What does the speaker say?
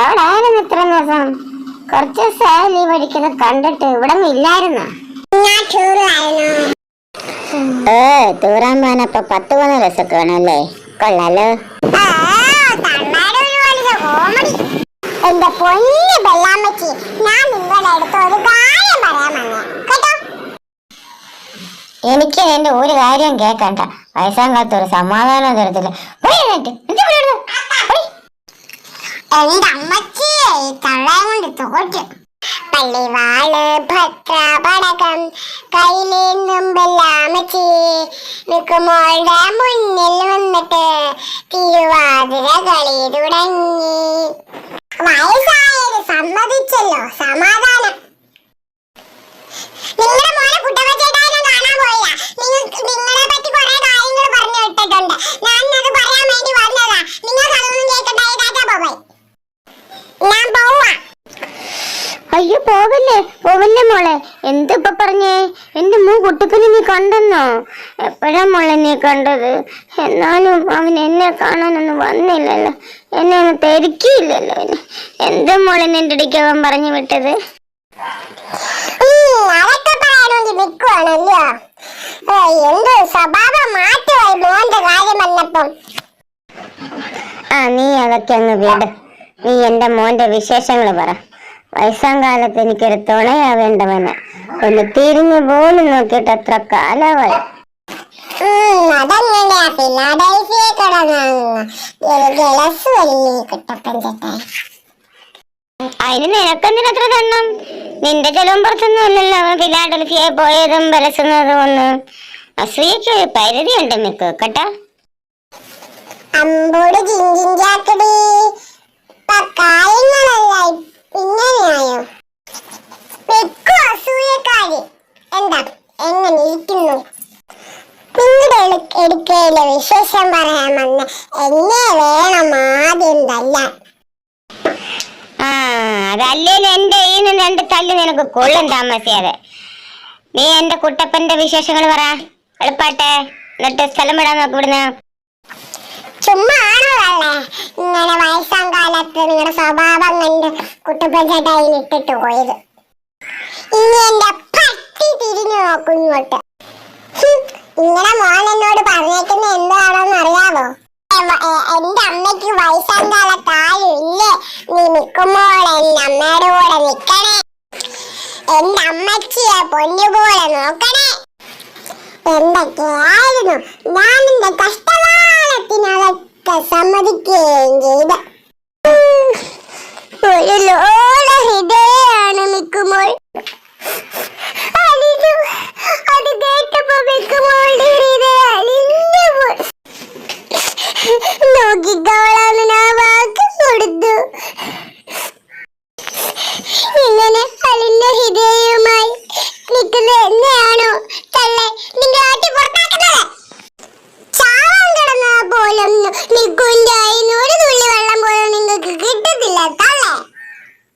എവിടായിരുന്നു ഇത്ര ദിവസം. കുറച്ച് ദിവസമായി നീ പഠിക്കുന്നത് കണ്ടിട്ട് ഇവിടെ ഇല്ലായിരുന്ന? ഏ തൂറാൻ പോകാനപ്പൊ പത്ത് മൂന്ന് ദിവസമൊക്കെ വേണമല്ലേ? കൊള്ളാലോ. എന്റെ പൊന്നു ബെല്ലാമ്മച്ചി ഞാൻ നിങ്ങളുടെ അടുത്ത് ഒരു കാര്യം പറയാൻ വന്നേ. കേട്ടോ? എനിക്ക് എന്റെ ഒരു കാര്യം കേക്കണ്ട വയസ്സാം കാലത്ത് ഒരു സമാധാനം തരത്തില്ല. എന്റെ അമ്മച്ചി തള്ളയും കൊണ്ട് തോറ്റു. പള്ളിവാൾ ഭദ്ര പടകം കയ്യിലേന്തും ബെല്ലാമ്മച്ചി നിൽക്കുമോളുടെ മുന്നിൽ വന്നിട്ട് തിരുവാതിര കളി തുടങ്ങി. വയസ്സായത് സമ്മതിച്ചല്ലോ സമാധാനം. പോവല്ലേ മോളെ? എന്തിപ്പ പറഞ്ഞേ? എന്റെ മൂ കുട്ടിക്കനെ നീ കണ്ടെന്നോ? എപ്പോഴാ മോളെ നീ കണ്ടത്? എന്നാലും അവൻ എന്നെ കാണാനൊന്നും വന്നില്ലല്ലോ. എന്നെ ഒന്ന് തിരക്കിയില്ലല്ലോ അവന്. എന്താ മോളെ നിന്റെ ഇടയ്ക്ക് അവൻ പറഞ്ഞു വിട്ടത്? എന്ത് സ്വഭാവം മാറ്റമായി മോന്റെ കാര്യം വന്നപ്പം. ആ നീ അതൊക്കെ അങ്ങ് വിട്. നീ എന്റെ മോന്റെ വിശേഷങ്ങൾ പറ. വയസ്സാം കാലത്ത് എനിക്കൊരു തുണയാവേണ്ടവന് ഒന്ന് തിരിഞ്ഞു പോലും നോക്കിയിട്ട് അത്ര കാലമായി അതിന് നിനക്കെന്തിനത്ര ദണ്ണം നിന്റെ ജലവും പുറത്തൊന്നും അല്ലല്ലോ. അവൻ ഫിലാഡൽഫിയ പോയതും ബലസുന്നതും ഒന്ന് അസൂയക്ക് പരിധിയുണ്ട് മിക്കു കേട്ടാ? അമ്പോട് എടുക്കയിലെ വിശേഷം പറയാമെന്ന് എന്നെ വേണം ആദ്യം തല്ലാൻ. അതല്ലേ എന്റെ ഈ രണ്ട് തല്ല് നിനക്ക് കൊള്ളും താമസിയാതെ. നീ എന്റെ കുട്ടപ്പന്റെ വിശേഷങ്ങൾ പറ. എളുപ്പാട്ടെ എന്നിട്ട് സ്ഥലം വിടാൻ നോക്ക് ഇവിടുന്ന്. ചുമ്മാ ആണോ അല്ലേ ഇങ്ങനെ വയസ്സാം കാലത്ത് നിങ്ങളുടെ സ്വഭാവം കണ്ട് കുട്ടപ്പഞ്ചേട്ടായി ഇട്ടിട്ട് പോയത്. ഇനി എന്റെ പട്ടി തിരിഞ്ഞു നോക്കും ഇങ്ങോട്ട്. നിങ്ങളുടെ മോൻ എന്നോട് പറഞ്ഞേക്കുന്ന എന്താണെന്ന് എ- എന്റെ അമ്മയ്ക്ക് വയസ്സാം കാലത്ത് ആരും ഇല്ലേ? നീ നിൽക്കുമ്പോൾ എന്റെ അമ്മയുടെ കൂടെ നിൽക്കണേ എന്റെ അമ്മച്ചിയെ പൊന്നുപോലെ നോക്കണേ. എന്തൊക്കെയായിരുന്നു ഞാൻ എന്റെ കഷ്ടകാലത്തിനതൊക്കെ സമ്മതിക്കുകയും നോക്കിക്കോളാന്ന് ഞാൻ കൊടുത്തു. ഇങ്ങനെ അലിന്റെ ഹൃദയവുമായി നിൽക്കുന്ന എന്നെ